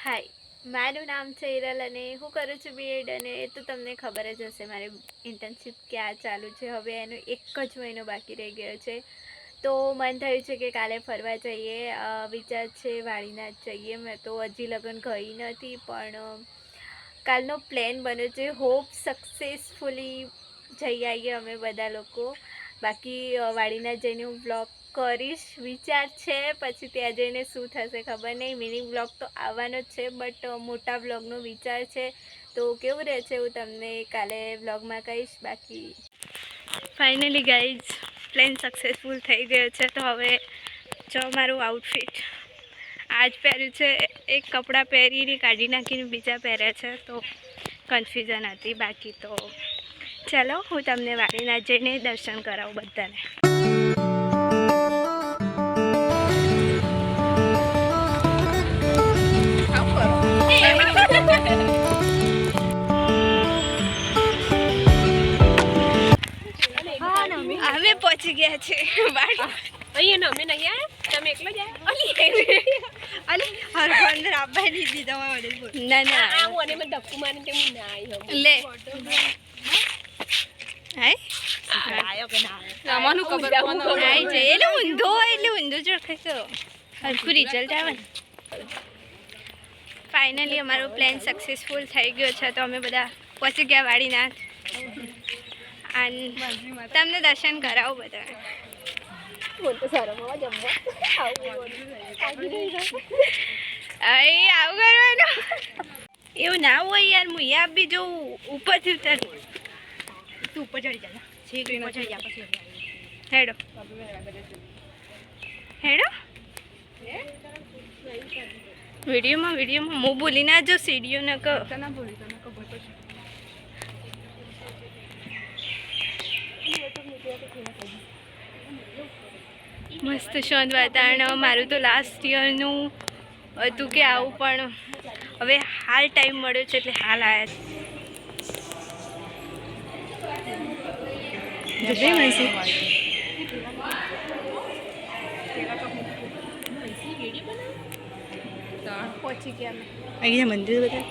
હાય મારું નામ છે ઈરલ અને હું કરું છું બીએડ અને એ તો તમને ખબર જ હશે મારી ઇન્ટર્નશીપ ક્યાં ચાલુ છે. હવે એનો એક જ મહિનો બાકી રહી ગયો છે. તો મન થયું છે કે કાલે ફરવા જઈએ. વિચાર છે વાળીનાથ જઈએ. મેં તો હજી લગ્ન ગઈ નથી, પણ કાલનો પ્લેન બન્યો છે. હોપ સક્સેસફુલી જઈ આવીએ અમે બધા લોકો. બાકી વાળીનાથ જઈને હું બ્લોગ કરીશ, વિચાર છે. પછી ત્યાં જઈને શું થશે ખબર નહીં. મિની બ્લોગ તો આવવાનો જ છે, બટ મોટા બ્લોગનો વિચાર છે. તો કેવું રહે છે હું તમને કાલે બ્લોગમાં કહીશ. બાકી ફાઇનલી ગાઈઝ, પ્લેન સક્સેસફુલ થઈ ગયો છે. તો હવે જો મારું આઉટફિટ આજ પહેર્યું છે. એક કપડાં પહેરીને કાઢી નાખીને બીજા પહેર્યા છે. તો કન્ફ્યુઝન હતી. બાકી તો ચાલો, હું તમને વાડીનાથ જઈને દર્શન કરાવું બધાને. એટલે ઊંધો હોય એટલે ઊંધો જ રખાય તો. હરખું રિઝલ્ટ આવે ને. ફાઇનલી અમારો પ્લાન સક્સેસફુલ થઈ ગયો છે તો અમે બધા પહોંચી ગયા વાડીનાથ. તમને દર્શન કરાવો બધા. મને તો શરમ આવે જમવા કરવાનું? એવું ના હોય યાર હું યા બી જો ઉપરથી ઉતરું. તું ઉપર ચડી જા. છેક ઉપર ચડી જા પછી હેડો. હેડો. વિડીયોમાં વિડીયોમાં હું બોલી ના જો સીડીઓ ન કહો. ના બોલી તને ખબર તો છે મસ્ત શાંત વાતાવરણ. મારું તો લાસ્ટ યરનું હતું કે આવું પણ હવે હાલ ટાઈમ મળ્યો છે એટલે હાલ આવ્યા છે. પહોંચી ગયા અહીંયા મંદિર બધા?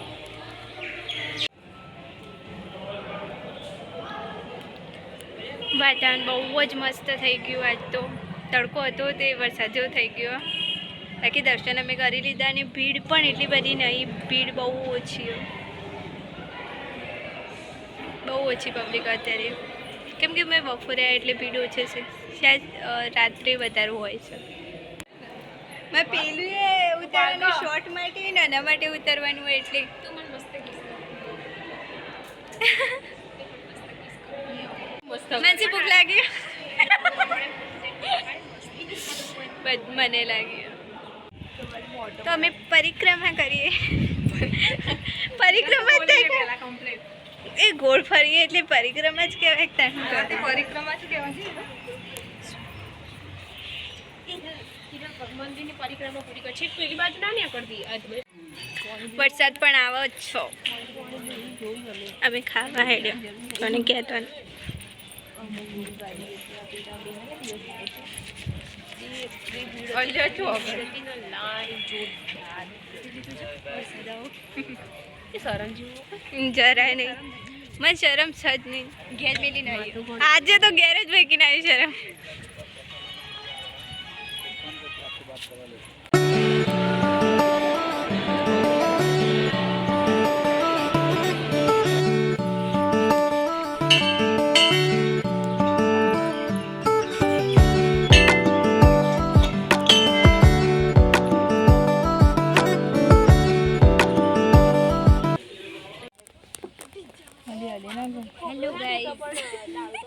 વાતાવરણ બહુ જ મસ્ત થઈ ગયું આજ તો. તડકો હતો તે વરસાદ જેવો થઈ ગયો. બાકી દર્શન અમે કરી લીધા અને ભીડ પણ એટલી બધી નહીં ભીડ બહુ ઓછી બહુ ઓછી પબ્લિક અત્યારે. કેમ કે મેં બપોરે એટલે ભીડ ઓછી છે. શાયદ રાત્રે વધારે હોય છે. મેં પેલું એ ઉતારવાનું શોર્ટ માટે ને એના માટે ઉતારવાનું હોય એટલે. મસ્ત ભૂખ લાગી. મને લાગ્યું. તો અમે પરિક્રમા કરીએ. પરિક્રમા એ ગોળ ફરીએ એટલે પરિક્રમા જ કહેવાય કે પરિક્રમા જ કહેવાય વરસાદ પણ આવો જ છો. અમે ખાવા હેડ્યો. અને કહેતો ને અલ્યા છો હવે લાઈન જોરદાર એ સરન જેવું જરાય નહીં મને શરમ છે જ નહીં ઘેર મેલી નહીં આજે તો ઘેર જ વેકીને આવી શરમ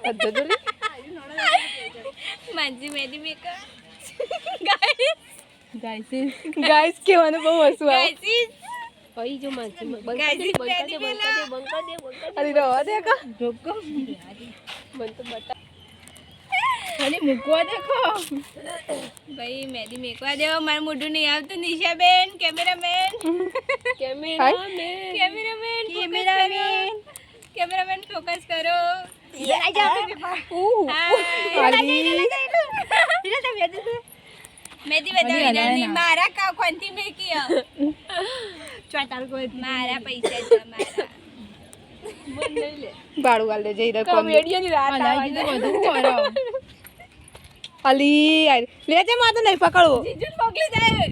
ગાઈસ માજી મેદી મેકર ગાઈસ ગાઈસ કહેવાનું બહુ હસવું આવે. ગાઈસ કઈ જો બંધ Guys, દે બંધ દે પહેલી દે બંધ દે બંધ અરે રવા દે કા જોકો મને તો બતા અને મૂકવા દેખો ભાઈ મેદી મેકવા દેવો મારું મોઢું નહીં આવતું Nishaben cameraman. Cameraman cameraman cameraman cameraman focus કરો. Ilan aja apa nih pak? Uh, ilan aja, ilan aja, ilan. Ilan tapi ada tuh. મેદી વધાવી નાની મારા કા કોંતી મે કિયો ચોટાલ કો મારા પૈસા છે મારા મન લઈ લે બાળુ ગાલ દે જઈ રે કોમેડિયનની રાત આ કીધું બધું કરો અલી લે જે માં તો નહીં પકડવો જીજુ પકડી જાય